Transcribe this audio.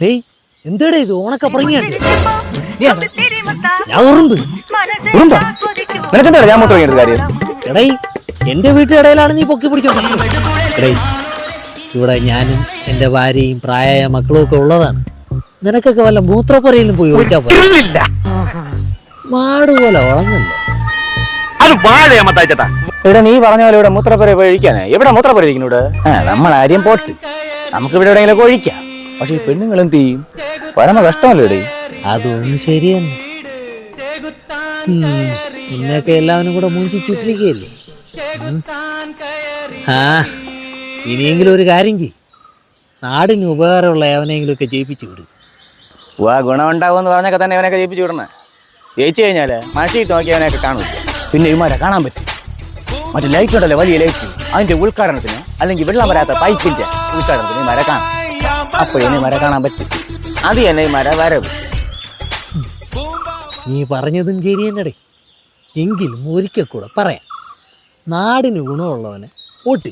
ഡേയ് എന്താടേ ഇത്? ഓണക്കപ്പറങ്ങിയാണ് ഞാൻ ഉറുമ്പ്. ഉറുമ്പാ? നിനക്കെന്താ ഞാൻ മൂത്രം ഒഴിക്കണത് കാര്യം. എടേ എന്റെ വീട്ടിനിടയിലാണ് നീ പൊക്കി പിടിക്കാൻ എടേ ഇവിടെ ഞാനും എന്റെ ഭാര്യയും പ്രായമായ മക്കളും ഒക്കെ ഉള്ളതാണ്. നിനക്കൊക്കെ വല്ല മൂത്രപ്പുരയിലും പോയി ചോദിച്ചാൽ പോലെ മാട് പോലെ വളഞ്ഞല്ലോ അത് വാഴയാ മത്തായിച്ചേട്ടാ ഇവിടെ നീ പറഞ്ഞ പോലെ ഇവിടെ മൂത്രപ്പുര പോയി ഒഴിക്കാനേ? എവിടെ മൂത്രപ്പുര ഇരിക്കുന്നു ഇവിടെ? ആ നമ്മൾ ആര്യം പോട്ട്. നമുക്ക് ഇവിടെ എവിടെയെങ്കിലും ഒഴിക്കാം. പക്ഷെ ഈ പെണ്ണുങ്ങൾ എന്ത് ചെയ്യും? പരമ കഷ്ടമല്ലോ ഇവിടെ? അതും ശരിയെന്ന്. ഇന്നൊക്കെ എല്ലാവരും കൂടെ മുഞ്ചി ചുറ്റിരിക്കുകയല്ലേ? ആ ഇനിയെങ്കിലും ഒരു കാര്യം ചെയ്യും. നാടിന് ഉപകാരമുള്ള എവനെങ്കിലും ഒക്കെ ജയിപ്പിച്ചു വിടും. വാ ഗുണമുണ്ടാവുമെന്ന് പറഞ്ഞൊക്കെ തന്നെ ഇവനൊക്കെ ജയിപ്പിച്ചു വിടണേ. ജയിച്ചു കഴിഞ്ഞാൽ മഴയിട്ട് നോക്കി അവനെയൊക്കെ കാണൂല പിന്നെ ഇമാരെ കാണാൻ പറ്റും. മറ്റേ ലൈറ്റ് ഉണ്ടല്ലോ വലിയ ലൈറ്റ് അതിന്റെ ഉദ്ഘാടനത്തിന് അല്ലെങ്കിൽ വെള്ളം വരാത്ത പൈപ്പിന്റെ ഉദ്ഘാടനത്തിന് ഇമാരെ മര കാണാം. അപ്പൊ ഇനി കാണാൻ പറ്റും. അത് തന്നെ ഇമാരെ മര വരവ്. നീ പറഞ്ഞതും ശരി തന്നെടേ. എങ്കിലും ഒരിക്കൽ കൂടെ പറയാം. നാടിന് ഗുണമുള്ളവനെ വോട്ട്.